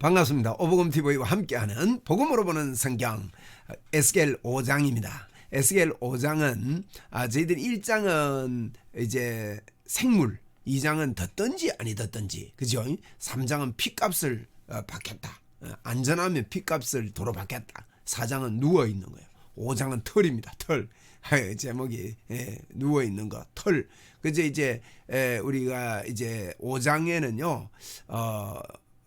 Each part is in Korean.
반갑습니다. 오복음 TV와 함께하는 복음으로 보는 성경 에스겔 5장입니다. 에스겔 5장은 아, 저희들 1장은 이제 생물, 2장은 덧든지 아니 덧든지 그죠? 3장은 피값을 어, 받겠다. 어, 안전하면 피값을 도로 받겠다. 4장은 누워 있는 거예요. 5장은 털입니다. 털. 하여 제목이 예, 누워 있는 거 털. 그제 이제 에, 우리가 이제 5장에는요. 어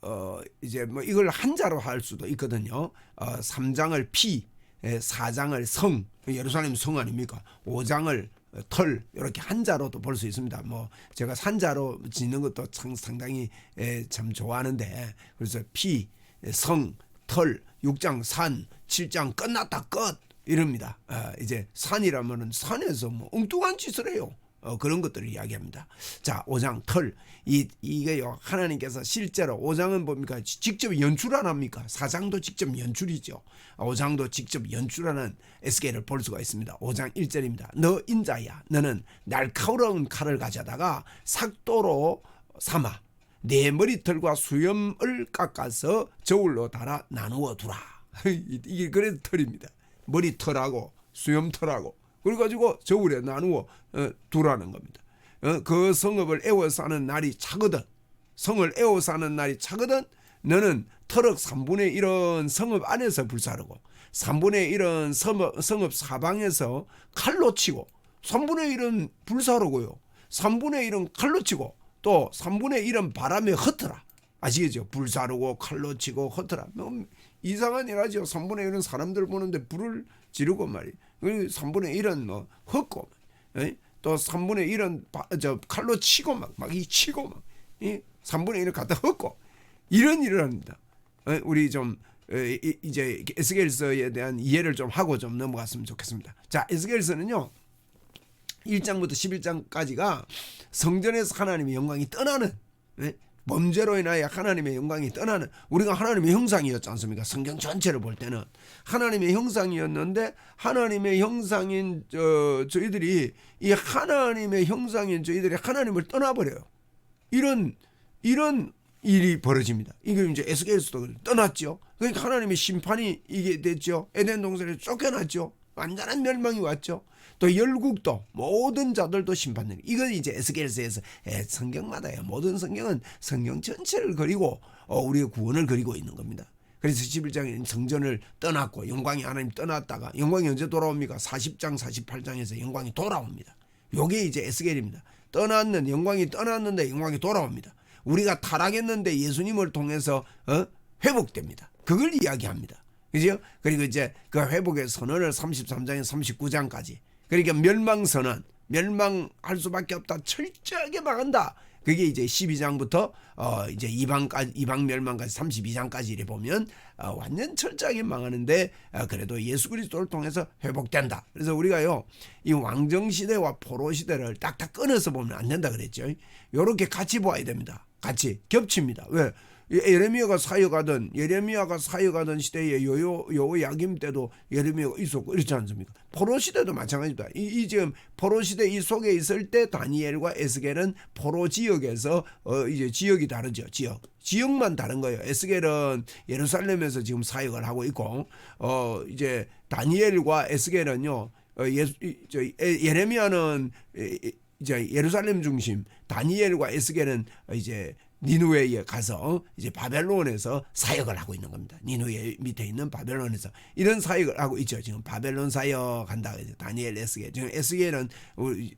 어, 이제 뭐 이걸 한자로 할 수도 있거든요. 어, 3장을 피, 예, 4장을 성, 예루살렘 성 아닙니까? 5장을 털 이렇게 한자로도 볼 수 있습니다. 뭐 제가 산자로 짓는 것도 상, 상당히 예, 참 좋아하는데 그래서 피, 성, 털, 6장 산, 7장 끝났다 끝 이럽니다. 아, 이제 산이라면은 산에서 뭐 엉뚱한 짓을 해요. 어, 그런 것들을 이야기합니다. 자, 5장 털. 이, 이게요, 하나님께서 실제로 5장은 뭡니까? 직접 연출 안 합니까? 4장도 직접 연출이죠. 5장도 직접 연출하는 에스겔을 볼 수가 있습니다. 5장 1절입니다. 너 인자야. 너는 날카로운 칼을 가져다가 삭도로 삼아 내 머리털과 수염을 깎아서 저울로 달아 나누어 두라. 이게 그래도 털입니다. 머리털하고 수염털하고 그래가지고 저울에 나누어 어, 두라는 겁니다. 어, 그 성읍을 에워 사는 날이 차거든. 성을 에워 사는 날이 차거든. 너는 터럭 3분의 1은 성읍 안에서 불사르고 3분의 1은 성읍, 성읍 사방에서 칼로 치고 3분의 1은 불사르고요. 3분의 1은 칼로 치고 또 3분의 1은 바람에 흩어라. 아시겠죠? 불사르고 칼로 치고 흩어라. 뭐 이상한 일 하죠. 3분의 1은 사람들 보는데 불을 지르고 말이에요. 3분의 1은 뭐 헛고 에? 또 3분의 1은 바, 저 칼로 치고 막 막 이 치고 막이 3분의 1을 갖다 헛고 이런 일을 합니다. 에? 우리 좀 에, 이, 이제 에스겔서에 대한 이해를 좀 하고 좀 넘어갔으면 좋겠습니다. 자, 에스겔서는요. 1장부터 11장까지가 성전에서 하나님의 영광이 떠나는 에? 범죄로 인하여 하나님의 영광이 떠나는 우리가 하나님의 형상이었지 않습니까? 성경 전체를 볼 때는 하나님의 형상이었는데 하나님의 형상인 저, 저희들이 이 하나님의 형상인 저희들이 하나님을 떠나버려요. 이런 이런 일이 벌어집니다. 이게 이제 에스겔서도 떠났죠. 그러니까 하나님의 심판이 이게 됐죠. 에덴 동산에 쫓겨났죠. 완전한 멸망이 왔죠. 또 열국도 모든 자들도 심판되는 이건 이제 에스겔서에서 성경마다요. 모든 성경은 성경 전체를 그리고 어, 우리의 구원을 그리고 있는 겁니다. 그래서 11장에는 성전을 떠났고 영광이 하나님 떠났다가 영광이 언제 돌아옵니까? 40장 48장에서 영광이 돌아옵니다. 요게 이제 에스겔입니다. 떠났는 영광이 떠났는데 영광이 돌아옵니다. 우리가 타락했는데 예수님을 통해서 어? 회복됩니다. 그걸 이야기합니다. 그죠? 그리고 이제 그 회복의 선언을 33장에서 39장까지 그러니까 멸망 선언, 멸망할 수밖에 없다. 철저하게 막한다. 그게 이제 12장부터 어 이제 이방까지 이방 멸망까지 32장까지 이래 보면 어 완전 철저하게 망하는데 어 그래도 예수 그리스도를 통해서 회복된다. 그래서 우리가요 이 왕정 시대와 포로 시대를 딱딱 끊어서 보면 안 된다 그랬죠. 요렇게 같이 보아야 됩니다. 같이 겹칩니다. 왜? 예레미야가 사역하던 예레미야가 사역하던 시대에 요요 요 야김 때도 예레미야가 있었고 이렇지 않습니까? 포로 시대도 마찬가지입니다. 이, 이 지금 포로 시대 이 속에 있을 때 다니엘과 에스겔은 포로 지역에서 어 이제 지역이 다르죠. 지역 지역만 다른 거예요. 에스겔은 예루살렘에서 지금 사역을 하고 있고 어 이제 다니엘과 에스겔은요 어, 예, 저, 예레미야는 이제 예루살렘 중심, 다니엘과 에스겔은 이제 니누웨에 가서 이제 바벨론에서 사역을 하고 있는 겁니다. 니누웨 밑에 있는 바벨론에서 이런 사역을 하고 있죠. 지금 바벨론 사역 한다. 다니엘 에스겔. 지금 에스겔은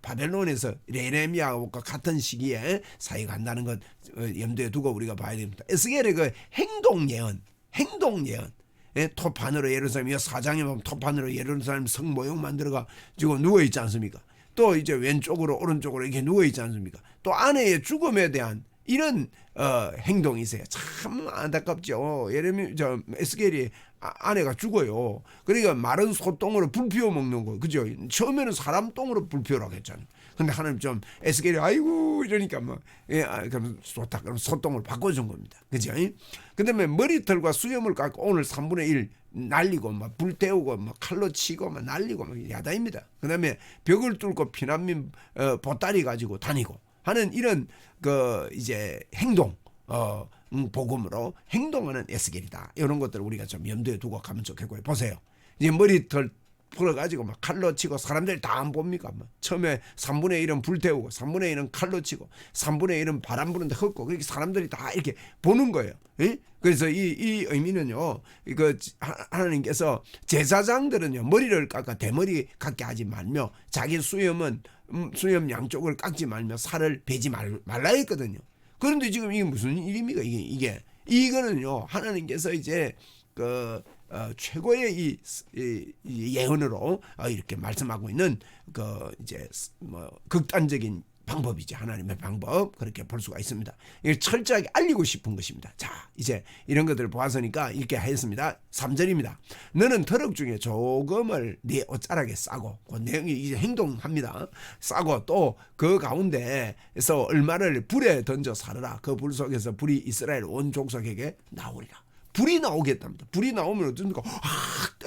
바벨론에서 레레미아와 같은 시기에 사역한다는 것 어, 염두에 두고 우리가 봐야 됩니다. 에스겔의 그 행동 예언, 행동 예언. 예, 토판으로 예루살렘 사장에 보면 토판으로 예루살렘 성 모형 만들어가 지금 누워 있지 않습니까? 또 이제 왼쪽으로 오른쪽으로 이렇게 누워 있지 않습니까? 또 아내의 죽음에 대한 이런 어, 행동이세요. 참 안타깝죠. 예레미 저 에스겔이 아, 아내가 죽어요. 그러니까 마른 소똥으로 불 피워 먹는 거. 그죠? 처음에는 사람 똥으로 불 피우라고 했잖아요. 근데 하나님 좀 에스겔이 아이고 이러니까 뭐 예, 아, 그럼 좋다. 그럼 소똥을 바꿔준 겁니다. 그죠? 그다음에 머리털과 수염을 깎고 오늘 3분의 1 날리고 막 불태우고 막 칼로 치고 막 날리고 막 야다입니다. 그다음에 벽을 뚫고 피난민 어, 보따리 가지고 다니고 하는 이런 그 이제 행동 어, 음, 복음으로 행동하는 에스겔이다. 이런 것들을 우리가 좀 염두에 두고 가면 좋겠고요. 보세요. 이제 머리털 풀어가지고 막 칼로 치고 사람들이 다 안 봅니까? 막 처음에 3분의 1은 불태우고 3분의 1은 칼로 치고 3분의 1은 바람 부는데 헛고 그렇게 사람들이 다 이렇게 보는 거예요. 예? 그래서 이, 이 의미는요, 이거 하- 하나님께서 제사장들은요, 머리를 깎아 대머리 깎게 하지 말며 자기 수염은, 음, 수염 양쪽을 깎지 말며 살을 베지 말, 말라 했거든요. 그런데 지금 이게 무슨 일입니까? 이게, 이게. 이거는요, 하나님께서 이제 그 어, 최고의 이, 이, 이 예언으로 어, 이렇게 말씀하고 있는 그 이제 뭐 극단적인 방법이지 하나님의 방법 그렇게 볼 수가 있습니다. 이걸 철저하게 알리고 싶은 것입니다. 자 이제 이런 것들을 보았으니까 이렇게 했습니다. 3절입니다. 너는 터럭 중에 조금을 네 옷자락에 싸고 그 내용이 이제 행동합니다. 싸고 또 그 가운데에서 얼마를 불에 던져 살아라. 그 불 속에서 불이 이스라엘 온 족속에게 나오리라. 불이 나오겠답니다. 불이 나오면 어떻습니까? 확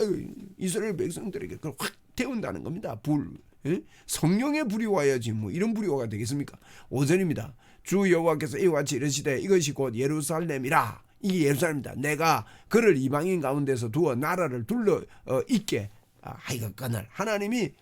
이스라엘 백성들에게 그걸 확 태운다는 겁니다. 불. 예? 성령의 불이 와야지 뭐 이런 불이 와가 되겠습니까? 오전입니다. 주 여호와께서 이와 같이 이르시되 이것이 곧 예루살렘이라. 이게 예루살렘이다. 내가 그를 이방인 가운데서 두어 나라를 둘러 어, 있게 아, 하이거건을 하나님이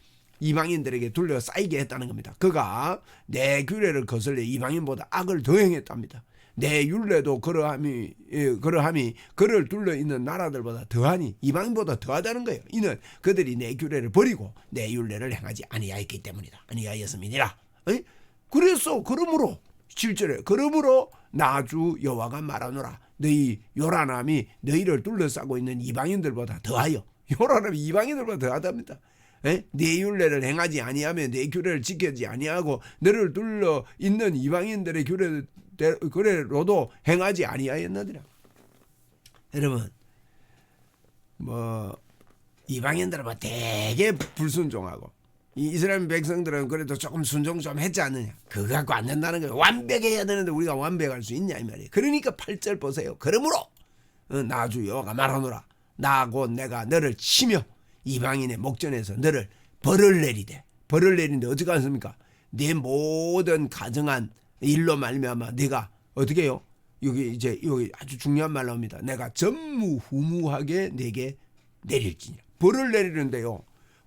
이방인들에게 둘러 쌓이게 했다는 겁니다. 그가 내 규례를 거슬려 이방인보다 악을 더 행했답니다. 내 율례도 그러함이 예, 그러함이 그를 둘러 있는 나라들보다 더하니 이방인보다 더하다는 거예요. 이는 그들이 내 규례를 버리고 내 율례를 행하지 아니하였기 때문이다. 아니하였음이니라. 에? 그래서 그러므로 7절에 그러므로 나주 여호와가 말하노라 너희 요란함이 너희를 둘러싸고 있는 이방인들보다 더하여 요란함이 이방인들보다 더하답니다. 에? 내 율례를 행하지 아니하면 내 규례를 지키지 아니하고 너를 둘러 있는 이방인들의 규례 규례로도 행하지 아니하였느니라. 여러분 뭐 이방인들은 뭐 되게 불순종하고 이 이스라엘 백성들은 그래도 조금 순종 좀 했지 않느냐. 그거 갖고 안 된다는 거예요. 완벽해야 되는데 우리가 완벽할 수 있냐 이 말이에요. 그러니까 8절 보세요. 그러므로 어, 나주 여호가 말하노라. 나곧 내가 너를 치며 이방인의 목전에서 너를 벌을 내리되 벌을 내리는데 어떻게 하습니까? 내 모든 가정한 일로 말미암아 내가 어떻게 해요? 여기 이제 여기 아주 중요한 말 나옵니다. 내가 전무후무하게 내게 내릴지니라. 벌을 내리는데요.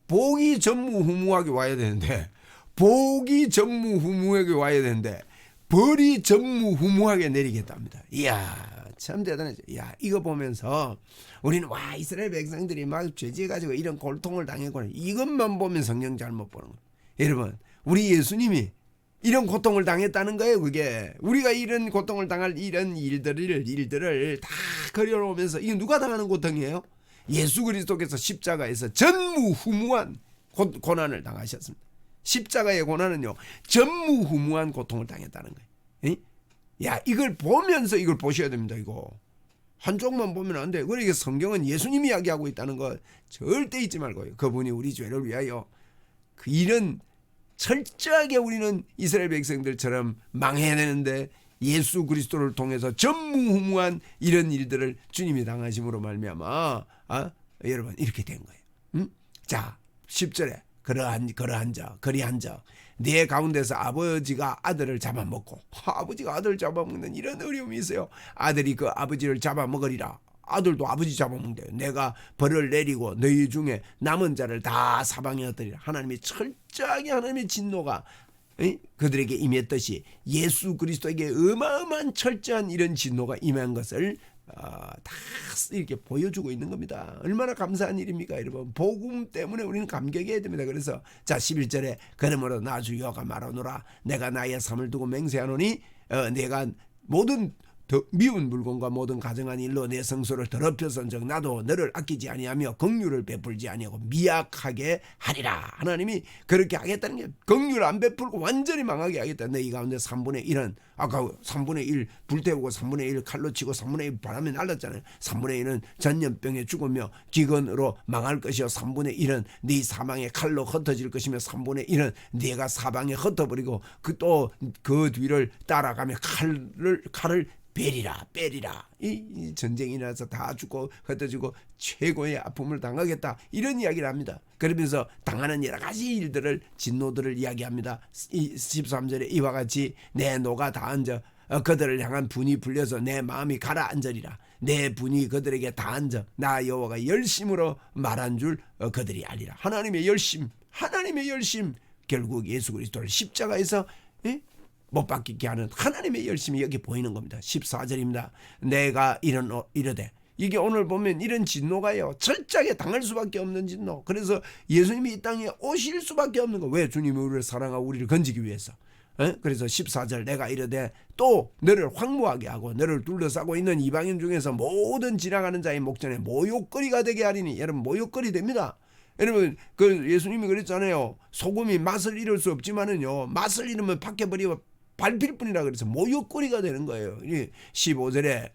복이 전무후무하게 와야 되는데 복이 전무후무하게 와야 되는데 벌이 전무후무하게 내리겠답니다. 이야 참 대단하죠. 야 이거 보면서 우리는 와 이스라엘 백성들이 막 죄지어가지고 이런 고통을 당했구나. 이것만 보면 성경 잘못 보는 거예요. 여러분 우리 예수님이 이런 고통을 당했다는 거예요. 그게 우리가 이런 고통을 당할 이런 일들을 일들을 다 그려오면서 이거 누가 당하는 고통이에요? 예수 그리스도께서 십자가에서 전무후무한 고, 고난을 당하셨습니다. 십자가의 고난은요 전무후무한 고통을 당했다는 거예요. 에? 야 이걸 보면서 이걸 보셔야 됩니다. 이거 한쪽만 보면 안 돼. 그러니까 성경은 예수님이 이야기하고 있다는 거 절대 잊지 말고요. 그분이 우리 죄를 위하여 그 이런 철저하게 우리는 이스라엘 백성들처럼 망해야 되는데 예수 그리스도를 통해서 전무후무한 이런 일들을 주님이 당하심으로 말미암아 아, 여러분 이렇게 된 거예요. 음? 자 10절에 그러한 그러한 자 그리한 자네 가운데서 아버지가 아들을 잡아먹고 아버지가 아들을 잡아먹는 이런 어려움이 있어요. 아들이 그 아버지를 잡아먹으리라. 아들도 아버지 잡아먹는데 내가 벌을 내리고 너희 중에 남은 자를 다 사방에 엎드리라. 하나님이 철저하게 하나님의 진노가 에? 그들에게 임했듯이 예수 그리스도에게 어마어마한 철저한 이런 진노가 임한 것을 어, 다 이렇게 보여주고 있는 겁니다. 얼마나 감사한 일입니까, 여러분? 복음 때문에 우리는 감격해야 됩니다. 그래서 자 11절에 그러므로 나주 여호가 말하노라 내가 나의 삶을 두고 맹세하노니 어, 내가 모든 더 미운 물건과 모든 가정한 일로 내 성소를 더럽혀선즉 나도 너를 아끼지 아니하며 긍휼을 베풀지 아니하고 미약하게 하리라. 하나님이 그렇게 하겠다는 게 긍휼 안 베풀고 완전히 망하게 하겠다. 너희 가운데 3분의 1은 아까 3분의 1 불태우고 3분의 1 칼로 치고 3분의 1 바람에 날랐잖아요. 3분의 1은 전염병에 죽으며 기근으로 망할 것이요. 3분의 1은 네 사망의 칼로 흩어질 것이며 3분의 1은 네가 사방에 흩어버리고 그 또그 뒤를 따라가며 칼을 칼을 베리라 빼리라 이, 이 전쟁이 나서 다 죽고 흩어지고 최고의 아픔을 당하겠다 이런 이야기를 합니다. 그러면서 당하는 여러 가지 일들을 진노들을 이야기합니다. 이 13절에 이와 같이 내 노가 다 앉아 어, 그들을 향한 분이 불려서 내 마음이 가라앉으리라 내 분이 그들에게 다 앉아 나 여호와가 열심으로 말한 줄 어, 그들이 알리라 하나님의 열심 하나님의 열심 결국 예수 그리스도를 십자가에서 예? 못 박히게 하는 하나님의 열심이 여기 보이는 겁니다. 14절입니다. 내가 이런 어- 이르되 이게 오늘 보면 이런 진노가요. 철저하게 당할 수밖에 없는 진노. 그래서 예수님이 이 땅에 오실 수밖에 없는 거. 왜 주님이 우리를 사랑하고 우리를 건지기 위해서. 예? 그래서 14절 내가 이르되 또 너를 황무하게 하고 너를 둘러싸고 있는 이방인 중에서 모든 지나가는 자의 목전에 모욕거리가 되게 하리니 여러분 모욕거리 됩니다. 여러분 그 예수님이 그랬잖아요. 소금이 맛을 잃을 수 없지만은요. 맛을 잃으면 밖에 버리고 밟힐 뿐이라 그래서 모욕거리가 되는 거예요. 이 15절에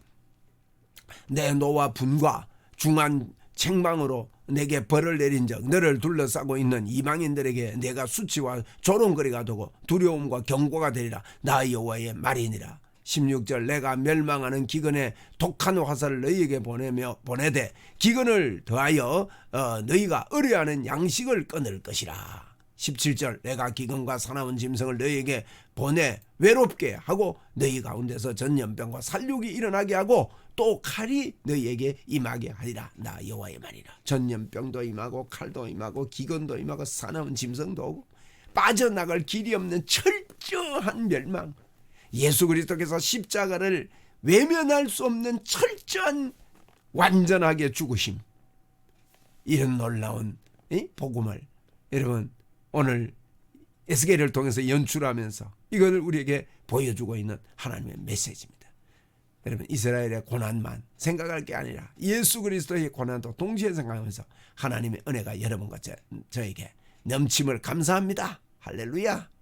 내 노와 분과 중한 책망으로 내게 벌을 내린적 너를 둘러싸고 있는 이방인들에게 내가 수치와 조롱거리가 되고 두려움과 경고가 되리라. 나 여호와의 말이니라. 16절 내가 멸망하는 기근에 독한 화살을 너희에게 보내며 보내되 기근을 더하여 어, 너희가 의뢰하는 양식을 끊을 것이라. 17절 내가 기근과 사나운 짐승을 너희에게 보내 외롭게 하고 너희 가운데서 전염병과 살육이 일어나게 하고 또 칼이 너희에게 임하게 하리라. 나 여호와의 말이라. 전염병도 임하고 칼도 임하고 기근도 임하고 사나운 짐승도 오고 빠져나갈 길이 없는 철저한 멸망. 예수 그리스도께서 십자가를 외면할 수 없는 철저한 완전하게 죽으심. 이런 놀라운 이 복음을 여러분 오늘 에스겔을 통해서 연출하면서 이것을 우리에게 보여주고 있는 하나님의 메시지입니다. 여러분 이스라엘의 고난만 생각할 게 아니라 예수 그리스도의 고난도 동시에 생각하면서 하나님의 은혜가 여러분과 저, 저에게 넘침을 감사합니다. 할렐루야.